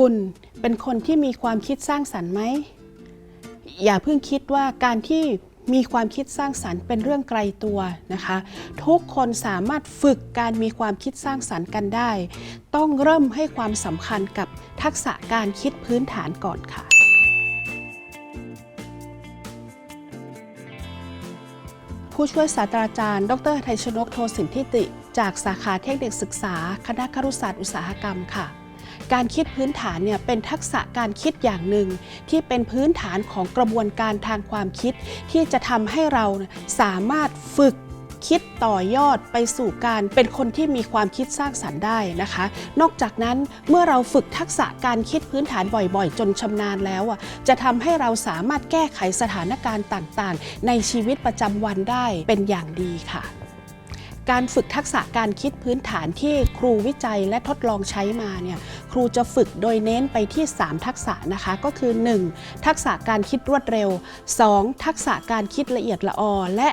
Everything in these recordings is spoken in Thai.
คุณเป็นคนที่มีความคิดสร้างสรรค์ไหม อย่าเพิ่งคิดว่าการที่มีความคิดสร้างสรรค์เป็นเรื่องไกลตัวนะคะ ทุกคนสามารถฝึกการมีความคิดสร้างสรรค์กันได้ ต้องเริ่มให้ความสำคัญกับทักษะการคิดพื้นฐานก่อนค่ะ ผู้ช่วยศาสตราจารย์ ดรไทยชนกโทสินทิติ จากสาขาเทคนิคศึกษา คณะครุศาสตร์อุตสาหกรรมค่ะ การคิดพื้นฐานเนี่ยเป็นทักษะการคิดอย่างหนึ่ง ที่เป็นพื้นฐานของกระบวนการทางความคิด ที่จะทำให้เราสามารถฝึกคิดต่อยอดไปสู่การเป็นคนที่มีความคิดสร้างสรรค์ได้นะคะ นอกจากนั้นเมื่อเราฝึกทักษะการคิดพื้นฐานบ่อยๆ จนชำนาญแล้วอะจะทำให้เราสามารถแก้ไขสถานการณ์ต่างๆ ในชีวิตประจำวันได้เป็นอย่างดีค่ะ การฝึกทักษะการคิดพื้นฐานที่ครูวิจัยและทดลองใช้มาเนี่ยครูจะฝึกโดยเน้นไปที่ 3 ทักษะนะคะก็คือ 1. ทักษะการคิดรวดเร็ว 2. ทักษะการคิดละเอียดละออและ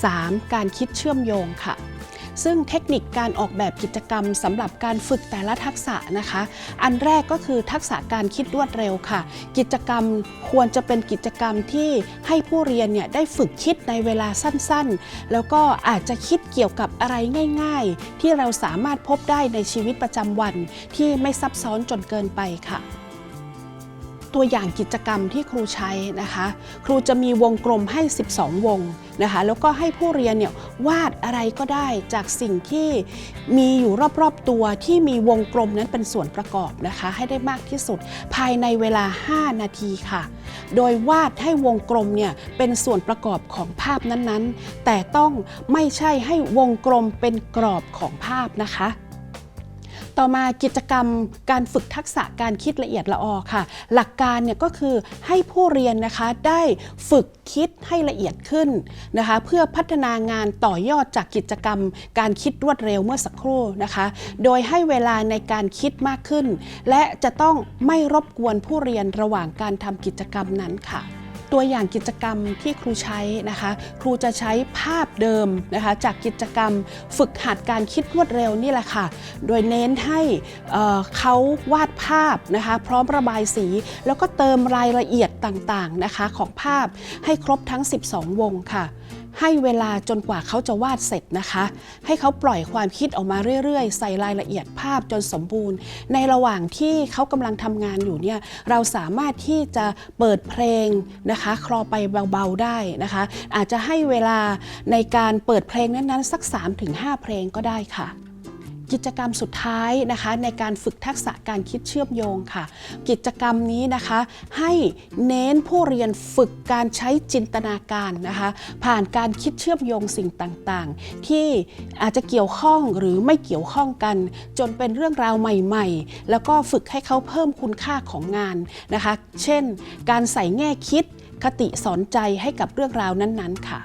3. การคิดเชื่อมโยงค่ะ ซึ่งเทคนิคการออกแบบกิจกรรมสำหรับการฝึกแต่ละทักษะนะคะ อันแรกก็คือทักษะการคิดรวดเร็วค่ะ กิจกรรมควรจะเป็นกิจกรรมที่ให้ผู้เรียนเนี่ยได้ฝึกคิดในเวลาสั้นๆ แล้วก็อาจจะคิดเกี่ยวกับอะไรง่าย ๆ ที่เราสามารถพบได้ในชีวิตประจำวันที่ไม่ซับซ้อนจนเกินไปค่ะ ตัวอย่างกิจกรรมที่ครูใช้นะคะ ครูจะมีวงกลมให้ 12 วงนะคะ แล้วก็ให้ผู้เรียนเนี่ยวาดอะไรก็ได้จากสิ่งที่มีอยู่รอบๆตัวที่มีวงกลมนั้นเป็นส่วนประกอบนะคะ ให้ได้มากที่สุดภายในเวลา 5 นาทีค่ะ โดยวาดให้วงกลมเนี่ยเป็นส่วนประกอบของภาพนั้นๆ แต่ต้องไม่ใช่ให้วงกลมเป็นกรอบของภาพนะคะ ต่อมากิจกรรมการฝึกทักษะการคิดละเอียดละออค่ะ หลักการเนี่ยก็คือให้ผู้เรียนนะคะได้ฝึกคิดให้ละเอียดขึ้นนะคะ เพื่อพัฒนางานต่อยอดจากกิจกรรม การคิดรวดเร็วเมื่อสักครู่นะคะ โดยให้เวลาในการคิดมากขึ้น และจะต้องไม่รบกวนผู้เรียนระหว่างการทำกิจกรรมนั้นค่ะ ตัวอย่างกิจกรรมที่ครูใช้นะคะ ครูจะใช้ภาพเดิมนะคะจากกิจกรรมฝึกหัดการคิดรวดเร็วนี่แหละค่ะ โดยเน้นให้เขาวาดภาพนะคะ พร้อมระบายสี แล้วก็เติมรายละเอียดต่างๆนะคะของภาพให้ครบทั้ง 12 วงค่ะ ให้เวลาจนกว่าเขาจะวาดเสร็จนะคะ ให้เขาปล่อยความคิดออกมาเรื่อยๆ ใส่รายละเอียดภาพจนสมบูรณ์ ในระหว่างที่เขากำลังทำงานอยู่เนี่ยเราสามารถที่จะเปิดเพลงนะคะ คลอไปเบาๆได้นะคะ อาจจะให้เวลาในการเปิดเพลงนั้นๆ สัก 3-5 เพลงก็ได้ค่ะ กิจกรรมสุดท้ายนะคะในการฝึกทักษะการคิดเชื่อมโยงค่ะ กิจกรรมนี้นะคะให้เน้นผู้เรียนฝึกการใช้จินตนาการนะคะ ผ่านการคิดเชื่อมโยงสิ่งต่างๆ ที่อาจจะเกี่ยวข้องหรือไม่เกี่ยวข้องกัน จนเป็นเรื่องราวใหม่ ๆ แล้วก็ฝึกให้เขาเพิ่มคุณค่าของงานนะคะ เช่น การใส่แง่คิดคติสอนใจให้กับเรื่องราวนั้นๆค่ะ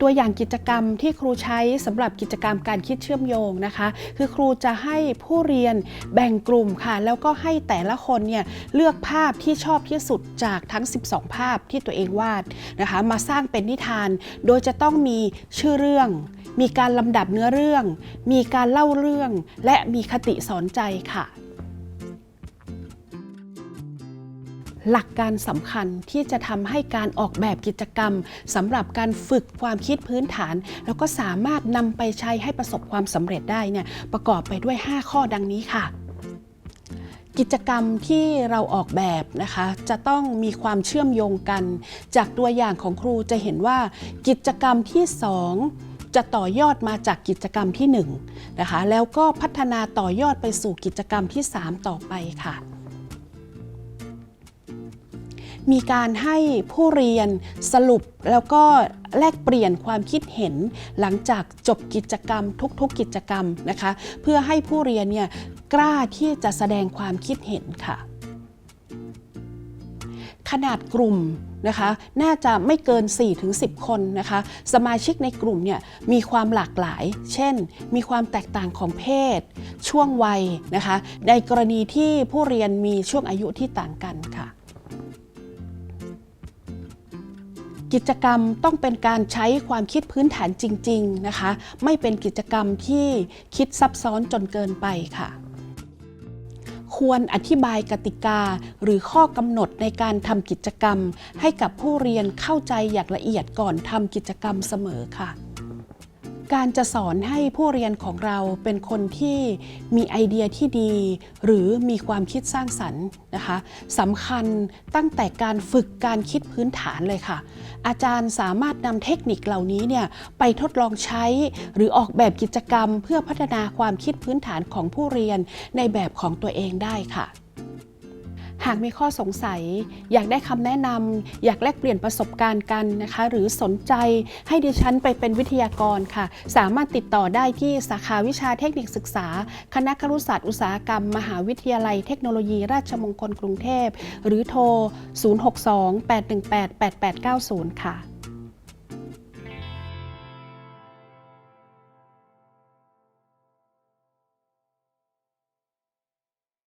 ตัวอย่างกิจกรรมที่ครูใช้สำหรับกิจกรรมการคิดเชื่อมโยงนะคะ คือครูจะให้ผู้เรียนแบ่งกลุ่มค่ะ แล้วก็ให้แต่ละคนเนี่ยเลือกภาพที่ชอบที่สุดจากทั้ง 12 ภาพที่ตัวเองวาดนะคะ มาสร้างเป็นนิทาน โดยจะต้องมีชื่อเรื่อง มีการลำดับเนื้อเรื่อง มีการเล่าเรื่อง และมีคติสอนใจค่ะ หลักการสำคัญที่จะทำให้การออกแบบกิจกรรมสำหรับการฝึกความคิดพื้นฐาน แล้วก็สามารถนำไปใช้ให้ประสบความสำเร็จได้เนี่ยประกอบไปด้วย 5 ข้อดังนี้ค่ะกิจกรรมที่เราออกแบบนะคะจะต้องมีความเชื่อมโยงกัน จากตัวอย่างของครูจะเห็นว่ากิจกรรมที่ 2 จะต่อยอดมาจากกิจกรรมที่1นะคะแล้วก็พัฒนาต่อยอดไปสู่กิจกรรมที่ 3 ต่อไปค่ะ มีการให้ผู้เรียนสรุปแล้วก็แลกเปลี่ยนความคิดเห็นหลังจากจบกิจกรรมทุกๆกิจกรรมนะคะ เพื่อให้ผู้เรียนเนี่ยกล้าที่จะแสดงความคิดเห็นค่ะ ขนาดกลุ่มนะคะน่าจะไม่เกิน 4-10 คนนะคะ สมาชิกในกลุ่มเนี่ยมีความหลากหลาย เช่น มีความแตกต่างของเพศ ช่วงวัยนะคะ ในกรณีที่ผู้เรียนมีช่วงอายุที่ต่างกัน กิจกรรมต้องเป็นการใช้ความคิดพื้นฐานจริง ๆนะคะ ไม่เป็นกิจกรรมที่คิดซับซ้อนจนเกินไปค่ะ ควรอธิบายกติกาหรือข้อกำหนดในการทำกิจกรรม ให้กับผู้เรียนเข้าใจอย่างละเอียดก่อนทำกิจกรรมเสมอค่ะ การจะสอนให้ผู้เรียนของเราเป็นคนที่มีไอเดียที่ดี หรือมีความคิดสร้างสรรค์นะคะสำคัญตั้งแต่การฝึกการคิดพื้นฐานเลยค่ะ อาจารย์สามารถนำเทคนิคเหล่านี้เนี่ยไปทดลองใช้หรือออกแบบกิจกรรม เพื่อพัฒนาความคิดพื้นฐานของผู้เรียนในแบบของตัวเองได้ค่ะ หากมีข้อสงสัย อยากได้คำแนะนำอยากแลกเปลี่ยนประสบการณ์กันนะคะ หรือสนใจให้ดิฉันไปเป็นวิทยากรค่ะ สามารถติดต่อได้ที่สาขาวิชาเทคนิคศึกษา คณะครุศาสตร์อุตสาหกรรม มหาวิทยาลัยเทคโนโลยี ราชมงคลกรุงเทพ หรือโทร 062 818 8890 ค่ะ